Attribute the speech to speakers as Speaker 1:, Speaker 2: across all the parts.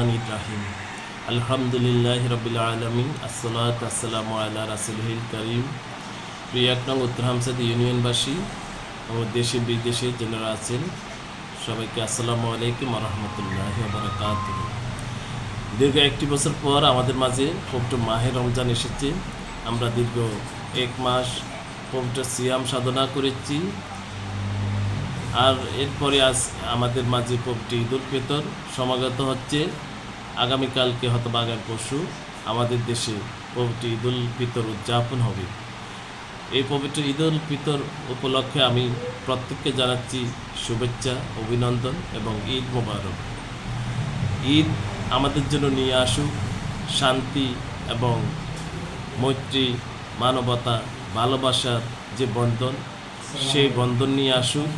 Speaker 1: রহমান ইব্রাহিম উত্তর ইউনিয়নবাসী দেশে বিদেশে যারা আছেন, সবাইকে আসসালামু আলাইকুম রহমতুল্লাহ দীর্ঘ একটি বছর পর আমাদের মাঝে পবিত্র মাহে রমজান এসেছে। আমরা দীর্ঘ এক মাস পবিত্র সিয়াম সাধনা করেছি। আর এরপরে আজ আমাদের মাঝে পবিত্র ঈদ উল ফিতর সমাগত হচ্ছে। আগামীকালকে হয়তো আগামী পরশু আমাদের দেশে পবিত্র ঈদ উল ফিতর উদযাপন হবে। এই পবিত্র ঈদ উল ফিতর উপলক্ষে আমি প্রত্যেককে জানাচ্ছি শুভেচ্ছা, অভিনন্দন এবং ঈদ মোবারক। ঈদ আমাদের জন্য নিয়ে আসুক শান্তি এবং মৈত্রী, মানবতা, ভালোবাসার যে বন্ধন, সেই বন্ধন নিয়ে আসুক।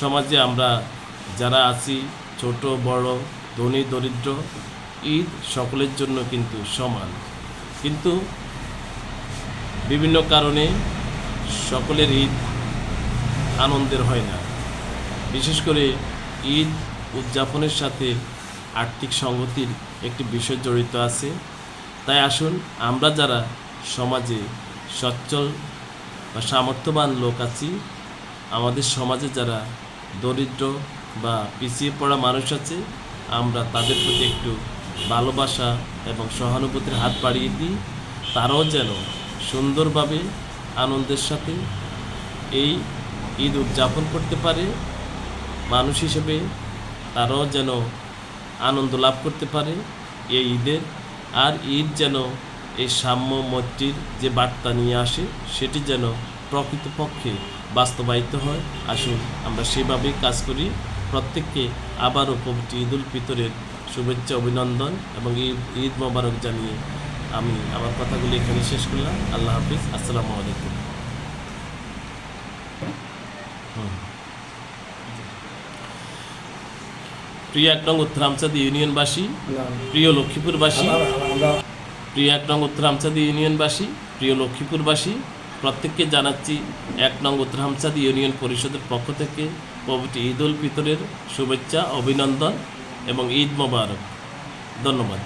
Speaker 1: সমাজে আমরা যারা আছি, ছোট, বড় ধনী, দরিদ্র, ঈদ সকলের জন্য কিন্তু সমান। কিন্তু বিভিন্ন কারণে সকলের ঈদ আনন্দের হয় না। বিশেষ করে ঈদ উদযাপনের সাথে আর্থিক সংগতির একটি বিষয় জড়িত আছে। তাই আসুন আমরা যারা সমাজে সচ্ছল বা সামর্থ্যবান লোক আছি, আমাদের সমাজে যারা দরিদ্র বা পিছিয়ে পড়া মানুষ আছে আমরা তাদের প্রতি একটু ভালোবাসা এবং সহানুভূতির হাত বাড়িয়ে দিই, তারাও যেন সুন্দরভাবে আনন্দের সাথে এই ঈদ উদযাপন করতে পারে। মানুষ হিসেবে তারাও যেন আনন্দ লাভ করতে পারে এই ঈদের। আর ঈদ যেন এই সাম্য মৈত্রীর যে বার্তা নিয়ে আসে, সেটি যেন প্রকৃতপক্ষে বাস্তবায়িত হয়। আসুন আমরা সেভাবেই কাজ করি। প্রত্যেককে আবারও পবিত্র ঈদ উল ফিতরের শুভেচ্ছা অভিনন্দন এবং ঈদ ঈদ মোবারক জানিয়ে আমি আমার কথাগুলি এখানে শেষ করলাম। আল্লাহ হাফিজ। আসসালামু আলাইকুম। প্রিয় এক নং উত্তর আমচাদি ইউনিয়নবাসী প্রিয় লক্ষ্মীপুরবাসী প্রিয় এক নং উত্তর হামসাদি ইউনিয়নবাসী প্রিয় লক্ষ্মীপুরবাসী প্রত্যেককে জানাচ্ছি এক নং উত্তর হামসাদি ইউনিয়ন পরিষদের পক্ষ থেকে পবিত্র ঈদ উল ফিতরের শুভেচ্ছা অভিনন্দন এবং ঈদ মোবারক। ধন্যবাদ।